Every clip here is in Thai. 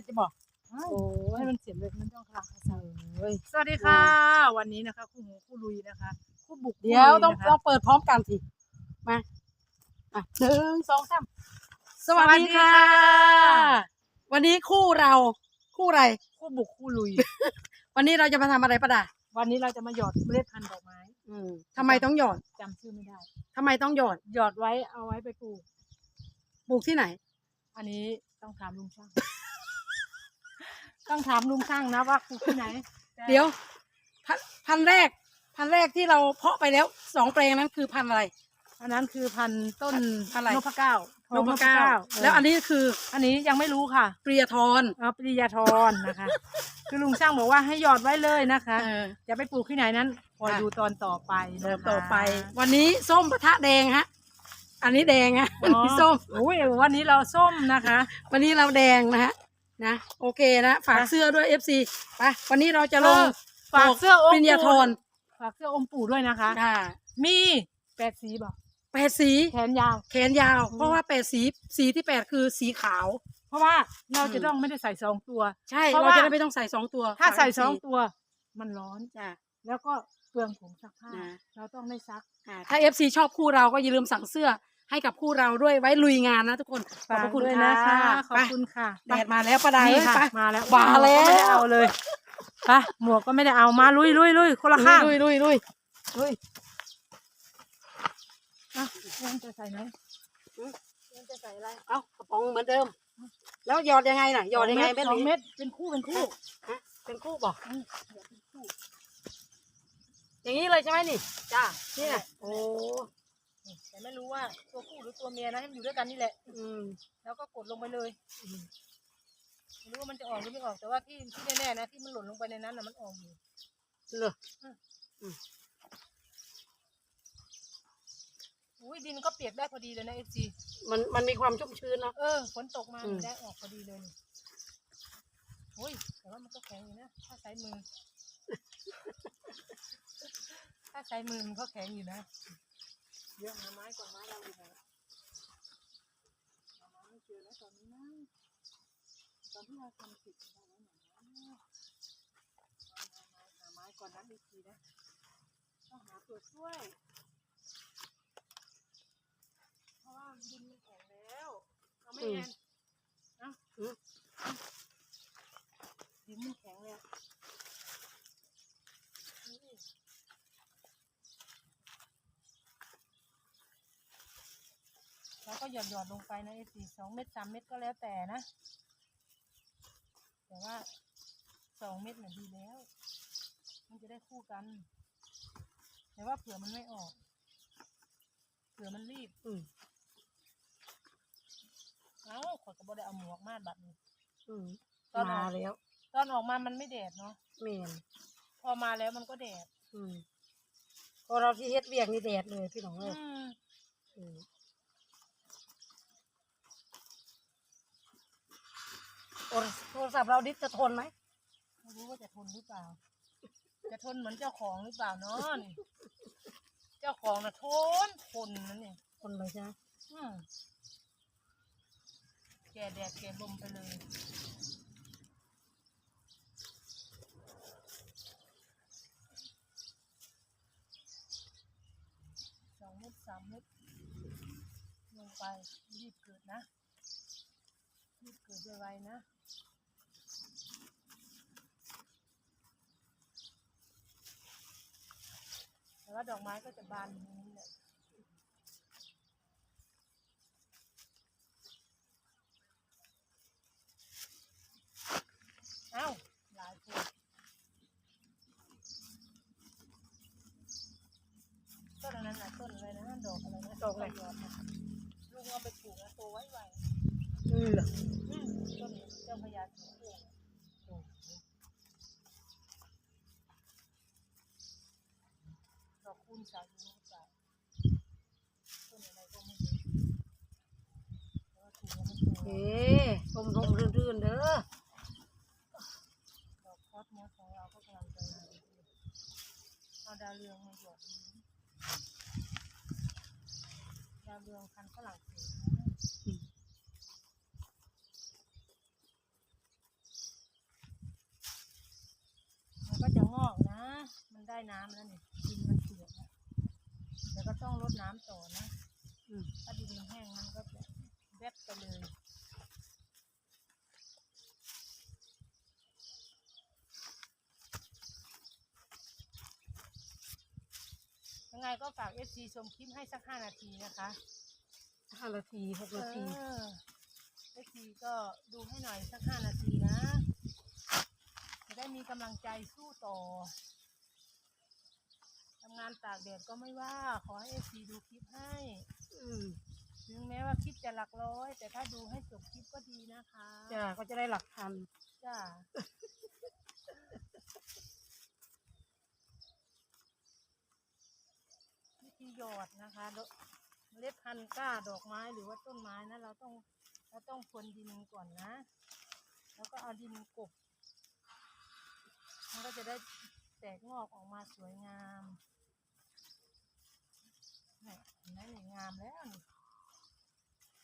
ร็จจะบอกอ้าวโอ้ให้มันเสียเลยมันต้องคลาคาซังยสวัสดีค่ะ วันนี้นะคะคู่หูคู่ลุยนะคะคู่บุกคู่เดี๋ยวลุต้องนะคะต้องเปิดพร้อมกันสิมาอะหนึ่งสองสามสวัสสวัสดีดีค่ะค่ะ วันนี้คู่เราคู่อะไรคู่บุกคู่ลุย วันนี้เราจะมาทำอะไรประดาวันนี้เราจะมาหยอดเมล็ดพันธุ์ดอกไม้ อืมทำไมต้องหยอดจำชื่อไม่ได้ทำไมต้องหยอดหยอดไว้เอาไว้ไปปลูกปลูกที่ไหน อันนี้ต้องถามลุงช่าง ต้องถามลุงช่างนะว่าปลูกที่ไหนแต่เดี๋ยวพันพันธุ์แรก พันธุ์แรกที่เราเพาะไปแล้วสองแปลงนั้นคือพันธุ์อะไร อันนั้นคือพันธุ์ต้นพันธุ์อะไร นพเก้านพเก้าเออแล้วอันนี้คืออันนี้ยังไม่รู้ค่ะเปรียทอนเอาปริยาธรนะคะ คือลุงช่างบอกว่าให้หยอดไว้เลยนะคะเออ จะไปปลูกที่ไหนนั้นคอยค่ะ ดูตอนต่อไปเดินนะคะต่อไป วันนี้ส้มปะทะแดงฮะ อันนี้แดงฮะอันอ๋อนี้ส้มอุ้ยวันนี้เราส้มนะคะ วันนี้เราแดงนะฮะ นะโอเคนะฝากค่ะเสื้อด้วย FC ไปวันนี้เราจะลงเออฝากเสื้ออมปริญญาโทนฝากเสื้ออมปู่ด้วยนะคะ ค่ะมีแปดสีบอกแปดสีแขนยาว แขนยาวอืมเพราะว่าแปดสีสีที่แปดคือสีขาว เพราะว่าเราอืมจะต้องไม่ได้ใส่สองตัว ใช่เพราะเราว่าจะได้ไม่ต้องใส่สองตัว ถ้าฝกใส่ FC สองตัว มันร้อนจ้ะแล้วก็เปลืองผงซักผ้านะเราต้องไม่ซักอ่าถ้า FC ชอบคู่เราก็อย่าลืมสั่งเสื้อ ให้กับคู่เราด้วยไว้ลุยงานนะทุกคนขอบพระคุณด้วยค่ะนะคะขอบไปคุณค่ะแดดมาแล้วประดานี่เอ้ยค่ะไปมาแล้วมาแล้วหมกก็ไม่ได้เอาเลยไปหมวกก็ไม่ได้เอามาลุยลุยลุยคนละข้างลุยลุยลุยลุยอะเริ่มจะใส่ไหนเริ่มจะใส่อะไรเอากระป๋องเหมือนเดิม แล้วหยอดยังไงน่ะหยอดยังไงสเป็นสองเม็ดเป็นคู่เป็นคู่ฮะเป็นคู่บอกอืมเดี๋ยวเป็นคู่อย่างนี้เลยใช่ไหมนี่จ้านี่น่ะโอ้นี่ แต่ไม่รู้ว่าตัวผู้หรือตัวเมียนะให้มันอยู่ด้วยกันนี่แหละ อืม แล้วก็กดลงไปเลยไม่รู้ว่ามันจะออกหรือไม่ออกแต่ว่าที่ที่แน่ๆนะที่มันหล่นลงไปในนั้นนะมันออกอยู่เหรอ อุ้ยดินก็เปียกได้พอดีเลยนะเอฟซีมันมันมีความชุ่มชื้นเนาะ เออฝนตกมาอืม ได้ออกพอดีเลยนี่โอ้ยแต่ว่ามันก็แข็งอยู่นะถ้าใช้มือ ถ้าใช้มือมันก็แข็งอยู่นะ เยอะหาไม้ก่อนไม้เราอยู่ไหนหาไม้ไม่เจอแล้วตอนนี้นะตอนที่เราทำผิดเราไว้ไหนนะหาไม้หาไม้ก่อนนะอีกทีนะต้องหาตัวช่วย เพราะว่าดินมันแข็งแล้วเราไม่แอนเอ้า อืม ดินมันแข็งแล้วนี่เราก็ หยอดหยอดๆลงไปนะไอ้สี่สองเม็ดสามเม็ดก็แล้วแต่นะ แต่ว่าสองเม็ดน่ะดีแล้ว มันจะได้คู่กัน แต่ว่าเผื่อมันไม่ออก เผื่อมันรีบอืมเอ้าขอยก็บ่ได้เอาหมวกมาดบัดนี้ อืมตอนอมาอกแล้วตอนออกมามันไม่แดดเนาะเมนพอมาแล้วมันก็แดดอืมพอเราที่เฮ็ดเวียกนี่แดดเลยพี่น้องอืเอ้ยมอืม โทรโทรศัพท์เราดิสจะทนไหมไม่รู้ว่าจะทนหรือเปล่า จะทนเหมือนเจ้าของหรือเปล่าเนาะนี่เจ้าของน่ะทนทนนะเนี่ยทนเลยใช่ไหมอืมแก่แดดแก่ลมไปเลยสองเม็ดสามเม็ดลงไปรีบเกิดนะรีบเกิดไวๆนะ แต่ว่าดอกไม้ก็จะบานอย่างนี้แหละเอ้าหลายคนต้นอันนั้นนะต้นอะไรนะดอกอะไรนะดอกอะไรดอกนะลุงเอาไปปลูกนะโตไว้ไวอืมเหรออืมต้นเจ้าพญา ด้ลมลมรื่นๆเด้อดอกคอสมอสองเราก็กลังจะมาเอาดาเรืองมาหยดดาวเรืองคันก็หลังเศสมันก็จะงอกนะ มันได้น้ำแล้วนี่ดินมันเสียแล้วเดี๋ก็ต้องลดน้ำต่อนะ ถ้าดินมันแห้งมันก็จะแบบไปเลย ไงก็ฝากเอซีชมคลิปให้สักห้านาทีนะคะห้านาทีหกนาทีเอซีก็ดูให้หน่อยสักห้านาทีนะ จะได้มีกำลังใจสู้ต่อทำงานตากแดดก็ไม่ว่า ขอให้เอซีดูคลิปให้อืมถึงแม้ว่าคลิปจะหลักร้อย แต่ถ้าดูให้จบคลิปก็ดีนะคะจ้าก็จะได้หลักพันจ้า วิธีหยอดนะคะดอกเมล็ดพันธุ์กล้าดอกไม้หรือว่าต้นไม้นะเราต้องเราต้องพรวนดินก่อนนะ แล้วก็เอาดินกบมันก็จะได้แตกงอกออกมาสวยงามนี่เห็นไหมนี่งามแล้วนี่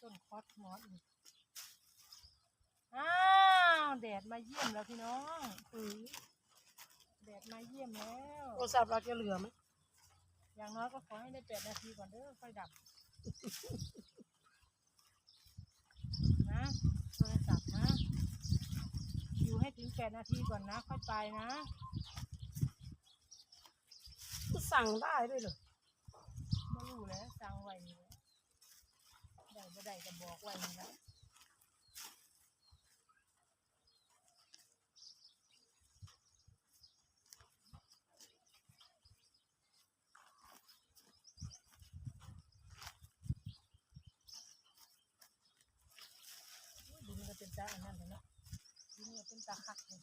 ต้นคอสมอสนี่อ้าวแดดมาเยี่ยมแล้วพี่น้องอืมแดดมาเยี่ยมแล้วโทรศัพท์เราจะเหลือไหม อย่างน้อยก็ขอให้ได้แปดนาทีก่อนเด้อค่อยดับ นะโทรศัพท์นะ อยู่ให้ถึงแปดนาทีก่อนนะ ค่อยไปนะสั่งได้ด้วยเหรอไม่รู้แล้วสั่งไว้นี่แหละได้บ่ได้ก็บอกไว้นี่นะอุ้ย ดินก็เป็นตาอันนั้นเลยเนาะดินก็เป็นตาคักเลย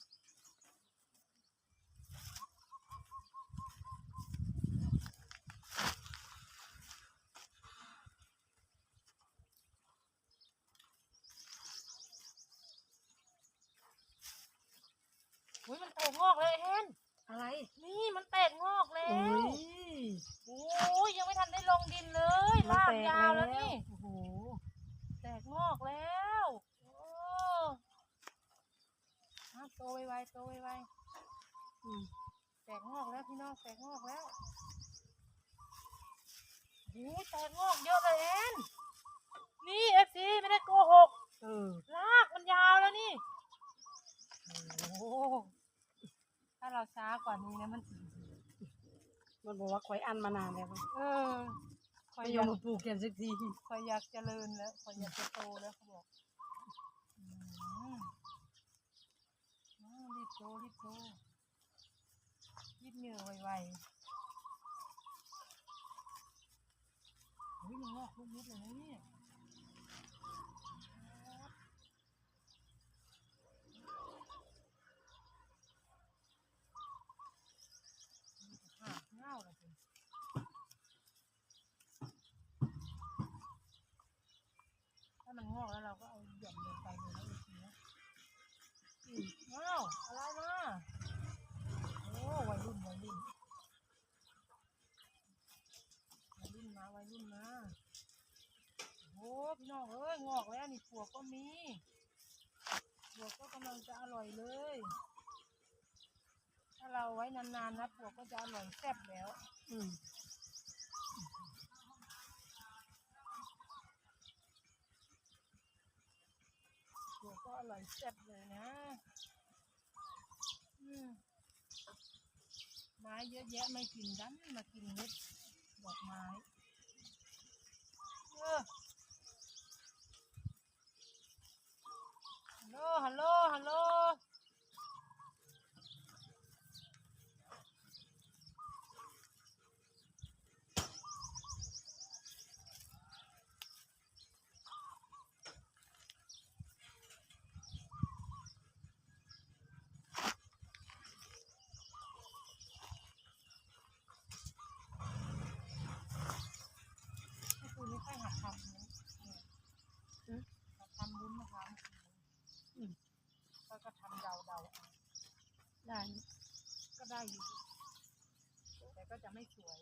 อุ้ยมันแตกงอกเลยเอ็นอะไร นี่มันแตกงอกแล้โอ้วยโอ้ยยังไม่ทันได้ลงดินเลยมันลากแตกยาวแล้วนี่ โอ้โห แตกงอกแล้วโอ้อะ โตไวๆโตไวอืมๆแตกงอกแล้วพี่น้องแตกงอกแล้วโอ้ยแตกงอกเยอะเลยเอ็นนี่เอฟซีไม่ได้โกหกเออลากมันยาวแล้วนี่โอ้โหถ้าเราช้ากว่านี้นะมัน มันบอกว่าคอยอันมานานแล้วเออคอยไม่อยอยามกมาปลูกกันสักทีคอยอยากเจริญแล้วคอยอยากจะโตแล้วเขาบอก บโชว์รีบโชว์รีบเหนื่อยไวๆเฮ้ยมันงอกลูกนิดเลยนะเนี่ยหักเง่าเลยสิ ถ้ามันงอกแล้วเราก็เอาหย่อนลงไปเลยนะอีกทีนะ อืม ว้าวอะไรมาโอ้วัยรุ่นวัยรุ่นวัยรุ่นมาวัยรุ่นมาโอ้พี่ น้องเอ้ยงอกแล้วนี่ปวกก็มีปวกก็กำลังจะอร่อยเลย ถ้าเราไว้นานๆนะปวกก็จะอร่อยแซ่บแล้ว อืมปวกก็อร่อยแซ่บเลยนะ อืมไม้เยอะแยะไม่กินดันมากินเม็ดดอกไม้ เออ ฮัลโหล ฮัลโหล ฮัลโหล ให้คุณนี่ค่อยหัดทำนะเนี่ยหัดทำวุ้นมะพร้าว อืม ก็ก็ทำเดาเดาๆเอา ได้ก็ได้อยู่ แต่ก็จะไม่สวย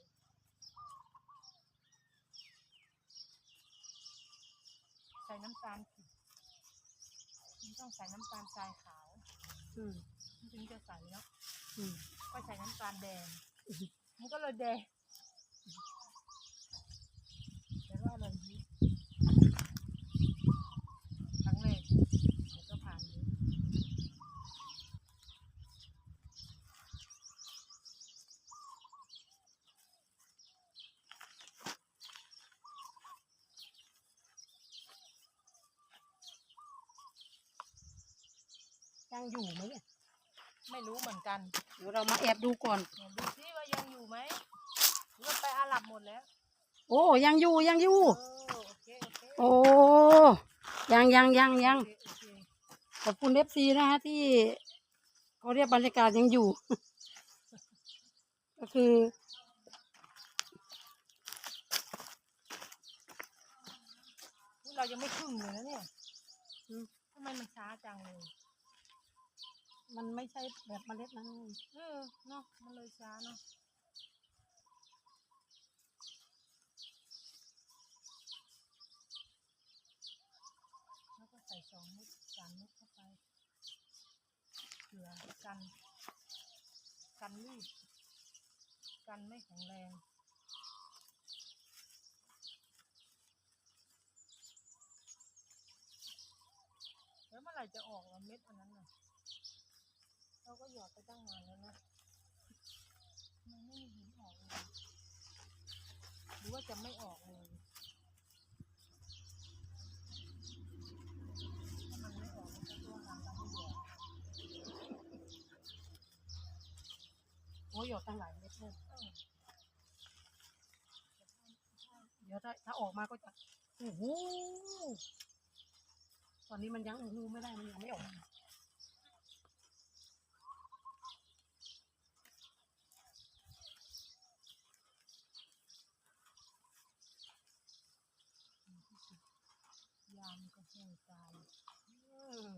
ใส่น้ำตาลผิดมันต้องใส่น้ำตาลทรายขาวอืมมันถึงจะใสเนาะอืมก็ใส่น้ำตาลแดง มันก็เลยแดงแต่ว่าอร่อยดีครั้งแรกมันก็ผ่านอยู่ ยังอยู่ไหมเนี่ยไม่รู้เหมือนกันเดี๋ยวเรามาแอบดูก่อน เดี๋ยวดูซิว่ายังอยู่ไหมหรือว่าไปอาหรับหมดแล้วโอ้ยังอยู่ยังอยู่เออโอเคโอเคโอ้ยังยังยังยังโอเคโอเคขอบคุณเอฟซีนะฮะที่เขาเรียกบรรยากาศยังอยู่ ก็คือ อุ๊ยเรายังไม่ครึ่งเลยนะเนี่ยอืมทำไมมันช้าจังเลย มันไม่ใช่แบบเมล็ดนั้นเออเนาะมันเลยช้าเนาะแล้วก็ใส่สองม็ดสามม็ดเข้าไปเผื่อกัน กันรีดกันไม่แข็งแรงแล้วเมื่อไหร่จะออกเม็ดอันนั้นน่ะ เราก็หยอดไปตั้งนานแล้วนะ มันไม่เห็นออกเลยหรือว่าจะไม่ออกเลยถ้ามันไม่ออกมันก็ตัวหางเราไม่หยอดโอ้ยหยอดตั้งหลายเม็ดเลยเอเดี๋ยวถ้าถ้าออกมาก็จะโอ้โหตอนนี้มันยังโอ้โหไม่ได้มันยังไม่ออก ยามก็แห้งตายเออ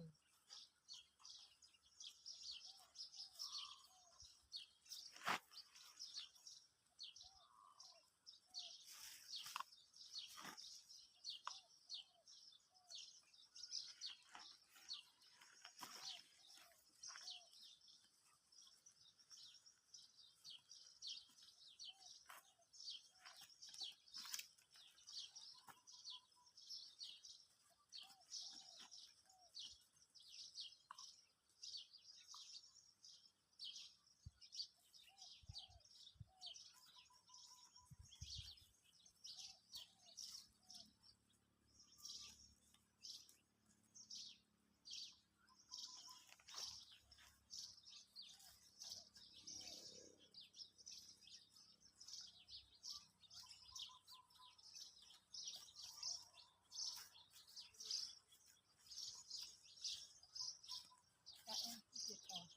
จะเอ๊ะเก็บออก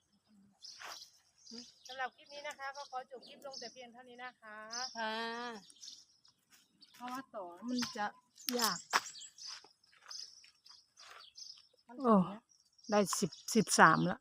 สำหรับคลิป นี้นะคะ ก็ขอจบคลิปลงแต่เพียงเท่านี้นะคะค่ะเพราะว่าต่อมันจะยากมันโอ้ได้สิบสิบสามละ